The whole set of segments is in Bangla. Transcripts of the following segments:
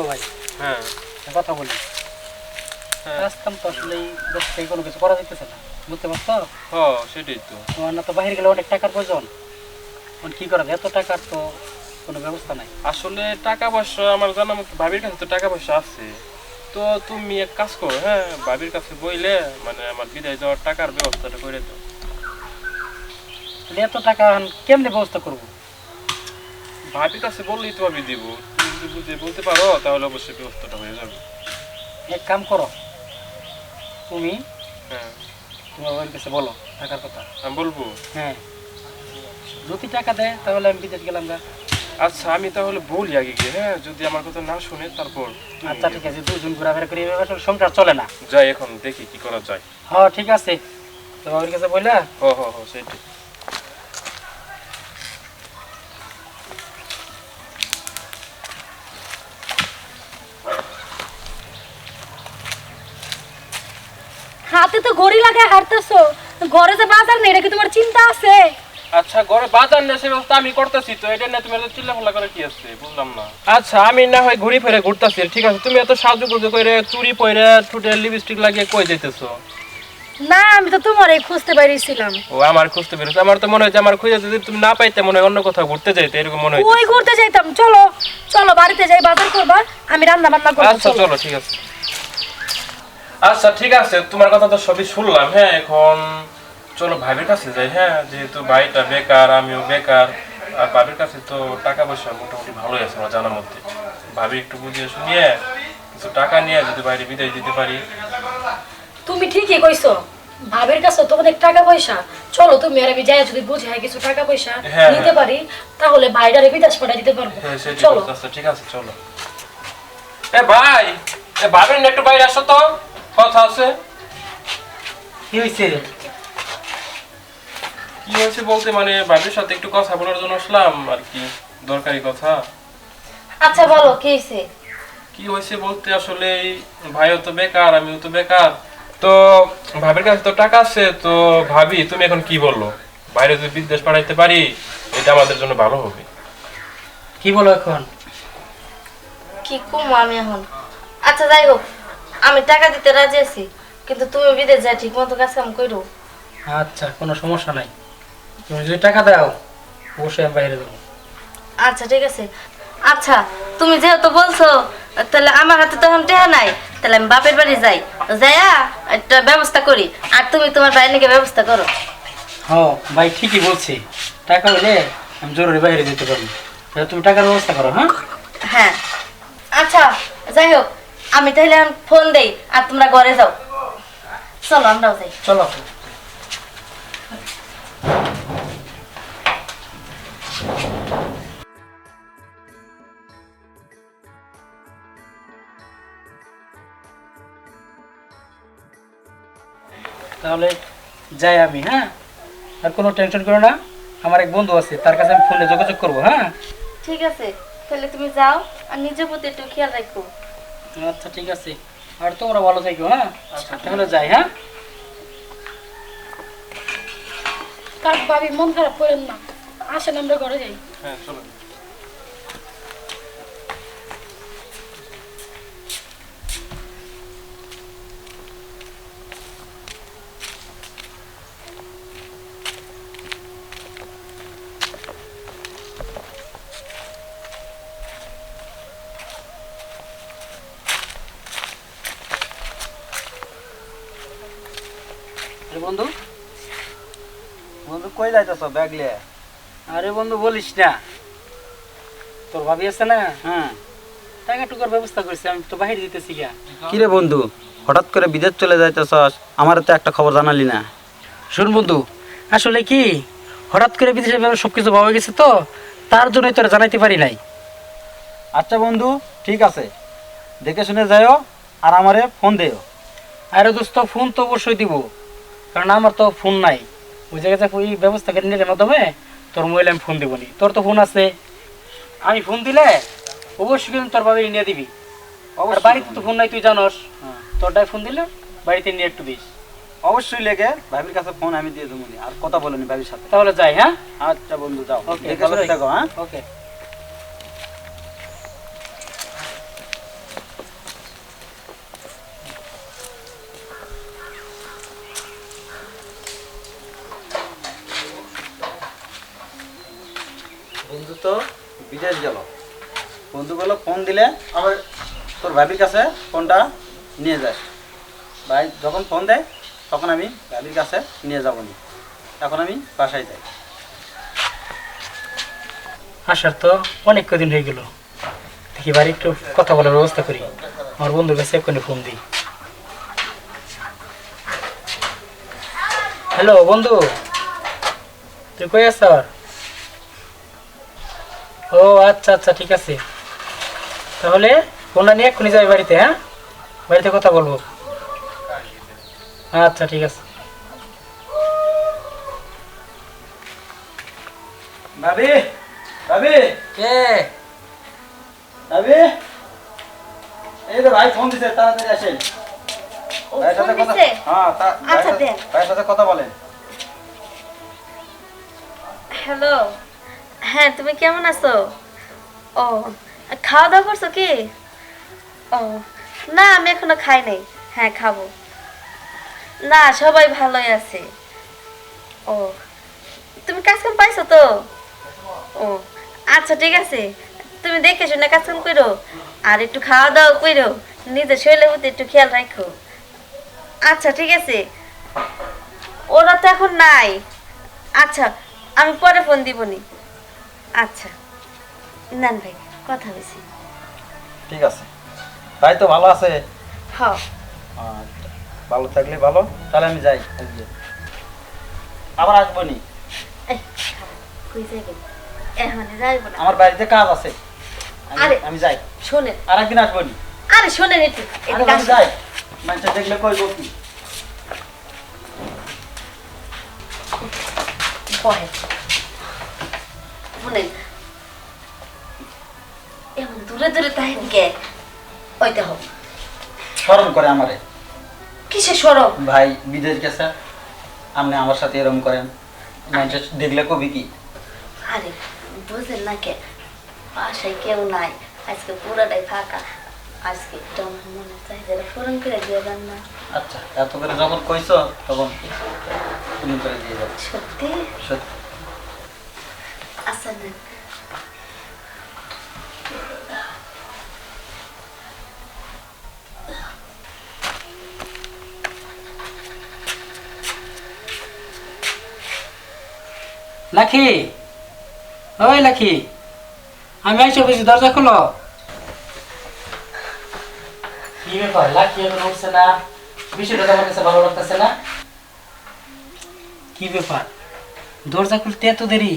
শোনো ভাই। হ্যাঁ। কথা বলি। হ্যাঁ। কাজ কাম তো আসলে দেশ থেকে কোনো কিছু করা যাইতেছে না। বুঝতে পারছ? হ সেটাই তো। তোমার না তো বাইরে গেলে অনেক টাকার প্রয়োজন। এখন কি করা যায়? এত টাকার তো কোনো ব্যবস্থা নাই। আসলে টাকা পয়সা আমার জানা মতো ভাবির কাছে তো টাকা পয়সা আছে। তো তুমি এক কাজ করো হ্যাঁ? ভাবির কাছে বইলে মানে আমার বিদায় যাওয়ার টাকার ব্যবস্থাটা করে দাও। এত টাকা কেমনে ব্যবস্থা করব? ভাবির কাছে বললেই তো ভাবি দিব। যদি বুঝে বলতে পারো তাহলে অবশ্যই ব্যবস্থাটা হয়ে যাবে। এক কাম করো। তুমি হ্যাঁ। তোমার ওর কাছে বলো টাকার কথা। আমি বলব? হ্যাঁ। যদি টাকা দেয় তাহলে আমি বিদেশ গেলাম গা। আচ্ছা আমি তাহলে বলি আগে গিয়ে হ্যাঁ? যদি আমার কথা না শুনে তারপর আচ্ছা ঠিক আছে দুজন ঘোরাফেরা করি এভাবে আসলে সংসার চলে না। যাই এখন দেখি কি করা যায়। হ্যাঁ ঠিক আছে। তো ওর কাছে বললা হ হ হ সেটাই হাতে তো ঘড়ি লাগায় হাঁটতেছো। ঘরে যে বাজার নেই এটা কি তোমার চিন্তা আছে? আচ্ছা ঘরে বাজার না সে ব্যবস্থা আমি করতেছি তো এটা না তুমি এত চিল্লাফাল্লা করে কি আছে? বুঝলাম না। আচ্ছা আমি না হয় ঘুরি ফিরে ঘুরতেছি ঠিক আছে? তুমি এত সাহায্য করতে করে চুরি পরে ঠুটে লিপস্টিক লাগিয়ে কই যাইতেছো? না আমি তো তোমারই খুঁজতে পারিছিলাম ও আমার খুঁজতে পেরেছে আমার তো মনে হয় যে আমার খুঁজে যদি তুমি না পাইতে মনে হয় অন্য কোথাও ঘুরতে যাইতে এরকম মনে হয় ওই ঘুরতে যাইতাম। চলো চলো বাড়িতে যাই বাজার করবা আমি রান্না বান্না করব আচ্ছা চলো ঠিক আছে। আচ্ছা ঠিক আছে তোমার কথা তো সবই শুনলাম। হ্যাঁ এখন চলো ভাবির কাছে যাই। হ্যাঁ যেহেতু ভাইটা বেকার আমিও বেকার আর ভাবির কাছে তো টাকা পয়সা মোটামুটি ভালোই আছে আমার জানার মধ্যে। ভাবি একটু বুঝিয়ে শুনিয়ে কিছু টাকা নিয়ে যদি বাইরে বিদায় দিতে পারি। তুমি ঠিকই কইছো। ভাবের কাছে তো অনেক টাকা পয়সা। চলো তুমি আর আমি যাই যদি বুঝাই কিছু টাকা পয়সা হ্যাঁ, নিতে হ্যাঁ। পারি তাহলে ভাইটারে বিদেশ পাঠাই দিতে পারব। হ্যাঁ চলো। ঠিক আছে চলো। এ ভাই এ ভাবির একটু বাইরে আসো তো। কথা আছে? কি হয়েছে কি হয়েছে বলতে মানে ভাবির সাথে একটু কথা বলার জন্য আসলাম আর কি দরকারি কথা। আচ্ছা বলো কি হয়েছে কি হয়েছে বলতে আসলে ভাইও তো বেকার আমিও তো বেকার। তো ভাবির কাছে তো টাকা আছে তো ভাবি তুমি এখন কি বলল? বাইরে যদি বিদেশ পাঠাইতে পারি এটা আমাদের জন্য ভালো হবে। কি বলো এখন? কি কমো আমি এখন? আচ্ছা যাই হোক। আমি টাকা দিতে রাজি আছি কিন্তু তুমি বিদেশ যাই ঠিক মতো কাজ কাম করো আচ্ছা কোনো সমস্যা নাই। তুমি যদি টাকা দাও অবশ্যই আমি বাইরে দেবো আচ্ছা ঠিক আছে। আচ্ছা তুমি যেহেতু বলছো তাহলে আমার হাতে তো এখন টেহা নাই তাহলে আমি বাপের বাড়ি যাই। যাইয়া একটা ব্যবস্থা করি আর তুমি তোমার বাইরে নাকি ব্যবস্থা করো। হ্যাঁ ভাই ঠিকই বলছি। টাকা হইলে আমি জরুরি বাইরে যেতে পারি তাহলে তুমি টাকার ব্যবস্থা করো হ্যাঁ? হ্যাঁ। আচ্ছা যাই হোক। আমি তাহলে ফোন দেই আর তোমরা ঘরে যাও। চলো আমরাও যাই। চলো। তাহলে যাই আমি হ্যাঁ? আর কোনো টেনশন করো না আমার এক বন্ধু আছে তার কাছে আমি ফোনে যোগাযোগ করব হ্যাঁ? ঠিক আছে তাহলে তুমি যাও আর নিজের প্রতি একটু খেয়াল রাখো। আচ্ছা ঠিক আছে। আর তোমরা ভালো থাকো হ্যাঁ? তাহলে যাই হ্যাঁ? তার ভাবি মন খারাপ করেন না। আসেন আমরা ঘরে যাই। হ্যাঁ চলো কই যাইতেছ ব্যাগ লিয়ে? আরে বন্ধু বলিস না। তোর ভাবি আছে না? হুম টাকা টুকার ব্যবস্থা করছি আমি তো বাহির দিতেছি গা কি রে বন্ধু হঠাৎ করে বিদেশ চলে যাইতেছস আমার তো একটা খবর জানালি না। শোন বন্ধু আসলে কি হঠাৎ করে বিদেশে সব কিছু পাওয়া গেছে তো তার জন্যই তোরা জানাইতে পারি নাই। আচ্ছা বন্ধু ঠিক আছে। দেখে শুনে যাইও আর আমারে ফোন দিও। আরে দোস্ত ফোন তো অবশ্যই দিব কারণ আমার তো ফোন নাই। ওই জায়গাতে ওই ব্যবস্থা করে নিয়ে মাধ্যমে তোর মোবাইলে আমি ফোন দেবো নি তোর তো ফোন আছে। আমি ফোন দিলে অবশ্যই কিন্তু তোর বাবা নিয়ে দিবি। অবশ্যই বাড়িতে তো ফোন নাই তুই জানস। হ্যাঁ। তোরটাই ফোন দিলে বাড়িতে নিয়ে একটু দিস। অবশ্যই লেগে ভাবির কাছে ফোন আমি দিয়ে দেবো আর কথা বলেনি ভাবির সাথে। তাহলে যাই হ্যাঁ? আচ্ছা বন্ধু যাও। ওকে হ্যাঁ? ওকে বন্ধু তো বিদেশ গেল বন্ধু বলল ফোন দিলে আবার তোর ভাবির কাছে ফোনটা নিয়ে যায়। ভাই যখন ফোন দেয়, তখন আমি ভাবির কাছে নিয়ে যাব নি। এখন আমি বাসায় যাই। আসার তো অনেক কদিন হয়ে গেল। দেখি বাড়ি একটু কথা বলার ব্যবস্থা করি। আমার বন্ধুর কাছে এক্ষুনি ফোন দিই। হ্যালো, বন্ধু। তুই কই আছ ও আচ্ছা আচ্ছা ঠিক আছে। তাহলে ফোনটা নিয়ে এক্ষুনি যাই বাড়িতে হ্যাঁ? বাড়িতে কথা বলব। আচ্ছা ঠিক আছে। ভাবি ভাবি। কে? ভাবি। এই তো ভাই ফোন দিছে তাড়াতাড়ি আসেন। ভাইয়ের সাথে কথা দিছে? হ্যাঁ আচ্ছা, সাথে- দেন। ভাইয়ের সাথে কথা বলেন। হ্যালো। হ্যাঁ তুমি কেমন আছো? ও খাওয়া দাওয়া করছ কি? ও, না, আমি এখনও খাই নাই। হ্যাঁ খাব। না, সবাই ভালোই আছে। ও, তুমি কাজ কাম পাইছো তো? ও আচ্ছা ঠিক আছে। তুমি দেখে শুনে কাজ কাম করো আর একটু খাওয়া দাওয়া করো নিজের শরীরের প্রতি একটু খেয়াল রাখো আচ্ছা ঠিক আছে। ওরা তো এখন নাই। আচ্ছা আমি পরে ফোন দিবনি। আচ্ছা। নান ভাই। কথা বলছি। ঠিক আছে। ভাই তো ভালো আছে? হ আচ্ছা, ভালো থাকলে ভালো তাহলে আমি যাই। আবার আসব নি? আমার বাড়িতে কাজ আছে। আমি- যাই। শোনেন। আর একদিন আসব নি? আরে শোনেন একটু। যাই। মানুষের দেখলে কইব কি? বহে শুনেন দূরে দূরে তাহেন গে ওই দেখো স্মরণ করে আমারে। কিসে সরব ভাই বিদেশ গেছে। আপনি আমার সাথে এরকম করেন। মানুষের দেখলে কবি কি? আরে বুঝেন না কে? বাসায় কেউ নাই। আজকে পুরাটাই ফাঁকা। আজকে একটু আমার মনে চাই যেন ফোরন করে দিয়ে দেন না। আচ্ছা এত করে যখন কইছো তখন তুমি করে দিয়ে যাও সত্যি? সত্যি। আচ্ছা লাখি। ওই লাখি আমি আইসো বেশি দরজা খুলো। কি ব্যাপার লাখি এখন উঠছে না? বিষয়টা তোমার কাছে ভালো লাগতেছে না? কি ব্যাপার? দরজা খুলতে এত দেরি?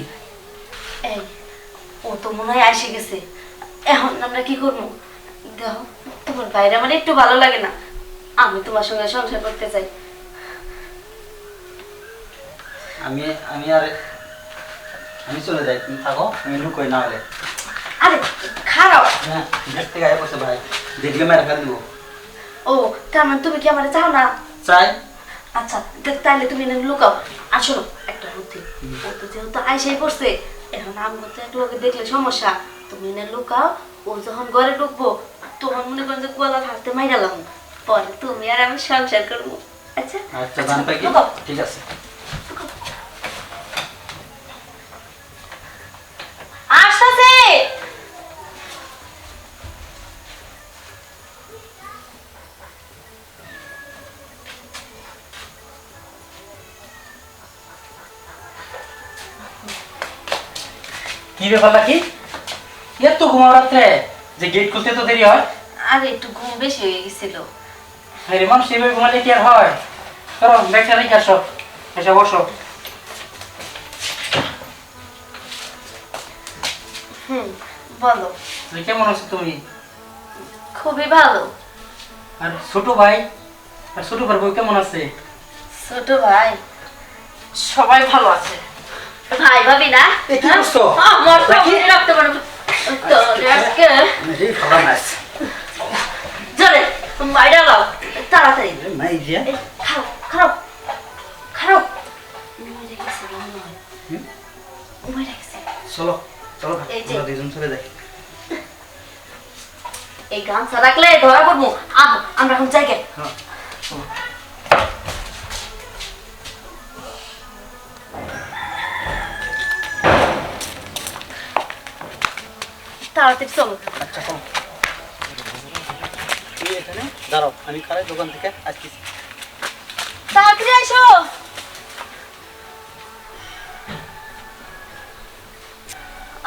এই ও তো মনে হয় আসে গেছে। এখন আমরা কি করব? দেখো তোমার বাইরে আমার একটু ভালো লাগে না। আমি তোমার সঙ্গে সংসার করতে চাই। আমি আমি আর আমি চলে যাই তুমি থাকো আমি লুকোই না হলে আরে খারাপ। হ্যাঁ আয় করছে ভাই দেখলে মেরে ফেল দিব। ও তার মানে তুমি কি আমার চাও না? চাই। আচ্ছা তাইলে তুমি লুকাও। আসো একটা বুদ্ধি ও তো যেহেতু আইসাই পড়ছে এখন আমি তো এক লোকে দেখলে সমস্যা। তুমি এনে লুকাও ও যখন ঘরে ঢুকবো তখন মনে করেন যে গলা থাকতে মাইরালাম পরে তুমি আর আমি সংসার করব। আচ্ছা? আচ্ছা। ঠিক আছে। কি ব্যাপার লাখি এত ঘুমাও রাত্রে? যে গেট খুলতে তো দেরি হয়। আরে একটু ঘুম বেশি হয়ে গেছিল। আরে মানুষ এইভাবে ঘুমালে কি আর হয়? চলো ব্যাগটা রেখে আসো। এসে বসো। হুম বলো। তুমি কেমন আছো তুমি? খুবই ভালো। আর ছোট ভাই? আর ছোট ভাই কেমন আছে? ছোট ভাই? সবাই ভালো আছে। ভাই ভাবি না? কি করছ? আমার তো রাখি? রাখতে পারব তো আজকে এই ভালো নাচ জোরে বাইরে লাও তাড়াতাড়ি। নাই যে এই, খারাপ খারাপ খারাপ। মরে গেছে মনে হয়। মরে গেছে। চলো চলো। আমরা দুজন চলে যাই। এই গামছা রাখলে ধরা পড়ব। আহ আমরা এখন জায়গায় হ্যাঁ তাড়াতাড়ি চলো। আচ্ছা চলো। এখানে দাঁড়াও আমি খারাপ দোকান থেকে আসতেছি তাড়াতাড়ি আসো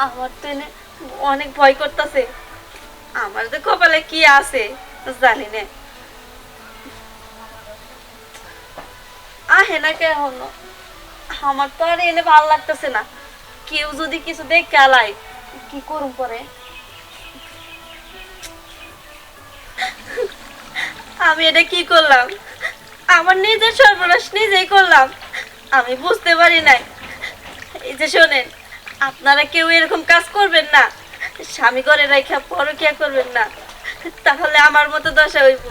আমার তো এনে অনেক ভয় করতেছে। আমার যে কপালে কি আছে জানি না। আহে না আমার তো আর এনে ভালো লাগতেছে না। কেউ যদি কিছু দেখে আলাই কি করুম পরে? আমি এটা কি করলাম? আমার নিজের সর্বনাশ নিজেই করলাম। আমি বুঝতে পারি নাই। এই যে শোনেন, আপনারা কেউ এরকম কাজ করবেন না। স্বামী করে রেখা পরকিয়া করবেন না। তাহলে আমার মতো দশা হইব।